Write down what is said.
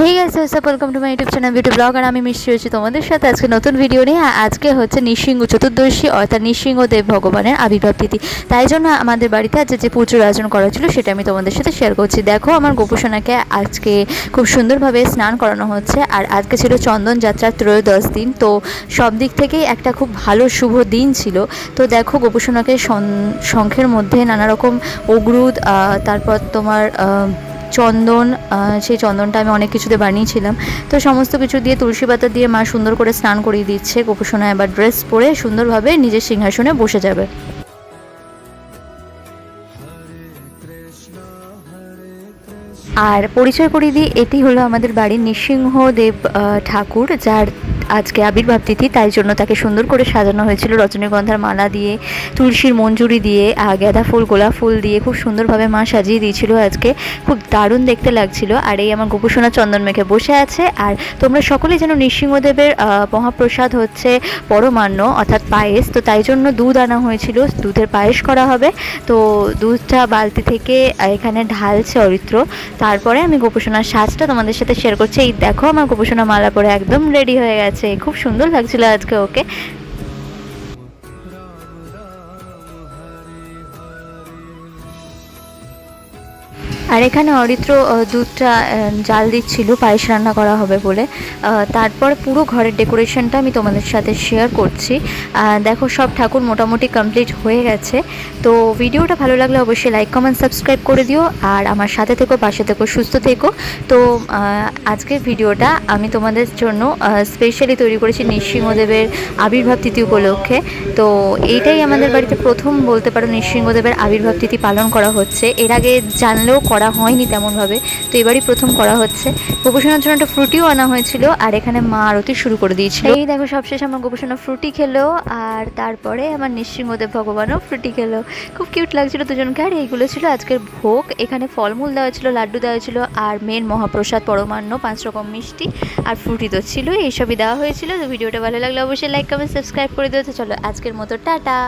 Hey guys WhatsApp welcome to my YouTube channel beauty blog আর আমি মিষ্টি হয়েছি তোমাদের সাথে। আজকে নতুন ভিডিও নিয়ে আজকে হচ্ছে নৃসিংহ চতুর্দশী, অর্থাৎ নৃসিংহদেব ভগবানের আবির্ভাব তিথি। তাই জন্য আমাদের বাড়িতে আজকে যে পুজোর আয়োজন করা ছিল সেটা আমি তোমাদের সাথে শেয়ার করছি। দেখো, আমার গোপুসোনাকে আজকে খুব সুন্দরভাবে স্নান করানো হচ্ছে, আর আজকে ছিল চন্দন যাত্রার ত্রয়োদশ দিন। তো সব দিক থেকেই একটা খুব ভালো, শুভ দিন ছিল। তো দেখো, গোপুসোনাকে শঙ্খের মধ্যে নানা রকম অগ্রুদ তারপর তোমার চন্দন সেই চন্দনটা আমি অনেক কিছুতে বানিয়েছিলাম। তো সমস্ত কিছু দিয়ে তুলসী পাতা দিয়ে মা সুন্দর করে স্নান করিয়ে দিচ্ছে। গোপুসোনা এবার ড্রেস পরে সুন্দরভাবে নিজের সিংহাসনে বসে যাবে। আর পরিচয় করিয়ে দিই, এটি হলো আমাদের বাড়ির নৃসিংহদেব ঠাকুর, যার আজকে আবির্ভাব তিথি, তাই জন্য তাকে সুন্দর করে সাজানো হয়েছিল। রজনীগন্ধার মালা দিয়ে, তুলসীর মঞ্জুরি দিয়ে গাঁদা ফুল, গোলাপ ফুল দিয়ে খুব সুন্দরভাবে মা সাজিয়ে দিয়েছিল আজকে। খুব দারুণ দেখতে লাগছিল। আর এই আমার গোপুসোনা চন্দন মেখে বসে আছে। আর তোমরা সকলেই যেন নৃসিংহদেবের মহাপ্রসাদ হচ্ছে পরমান্ন, অর্থাৎ পায়েস। তো তাই জন্য দুধ আনা হয়েছিল। দুধের পায়েস করা হবে। তো দুধটা বালতি থেকে এখানে ঢালছে অরিত্র। তারপরে আমি গোপুসোনার সাজটা তোমাদের সাথে শেয়ার করছি। এই দেখো আমার গোপুসোনা মালা পরে একদম রেডি হয়ে গেছে। খুব সুন্দর লাগছিল আজকে ওকে। আর এখানে অরিত্র দুধটা জাল দিচ্ছিল, পায়েস রান্না করা হবে বলে। তারপর পুরো ঘরের ডেকোরেশনটা আমি তোমাদের সাথে শেয়ার করছি। দেখো সব ঠাকুর মোটামুটি কমপ্লিট হয়ে গেছে। তো ভিডিওটা ভালো লাগলে অবশ্যই লাইক কমেন্ট সাবস্ক্রাইব করে দিও। আর আমার সাথে থেকো, পাশে থেকো, সুস্থ থেকো। তো আজকের ভিডিওটা আমি তোমাদের জন্য স্পেশালি তৈরি করেছি নৃসিংহদেবের আবির্ভাব তিথি উপলক্ষে। তো এইটাই আমাদের বাড়িতে প্রথম বলতে পারো, নৃসিংহদেবের আবির্ভাব তিথি পালন করা হচ্ছে। এর আগে জানলেও করা হয়নি তেমনভাবে। তো এবারই প্রথম করা হচ্ছে। গোপোষণার জন্য একটা ফ্রুটিও আনা হয়েছিল আর এখানে মা আরতি শুরু করে দিয়েছিল। এই দেখো, সবশেষে আমার গোপোষণা ফ্রুটি খেলো আর তারপরে আমার নৃসিংহদেব ভগবানও ফ্রুটি খেলো। খুব কিউট লাগছিল দুজনকে। আর এইগুলো ছিল আজকের ভোগ। এখানে ফলমূল দেওয়া ছিল লাড্ডু দেওয়া ছিল আর মেন মহাপ্রসাদ, পরমান্ন, পাঁচ রকম মিষ্টি আর ফ্রুটি তো ছিল এইসবই দেওয়া হয়েছিল। তো ভিডিওটা ভালো লাগলে অবশ্যই লাইক কমেন্ট সাবস্ক্রাইব করে তো চলো, আজকের মতো, টাটা!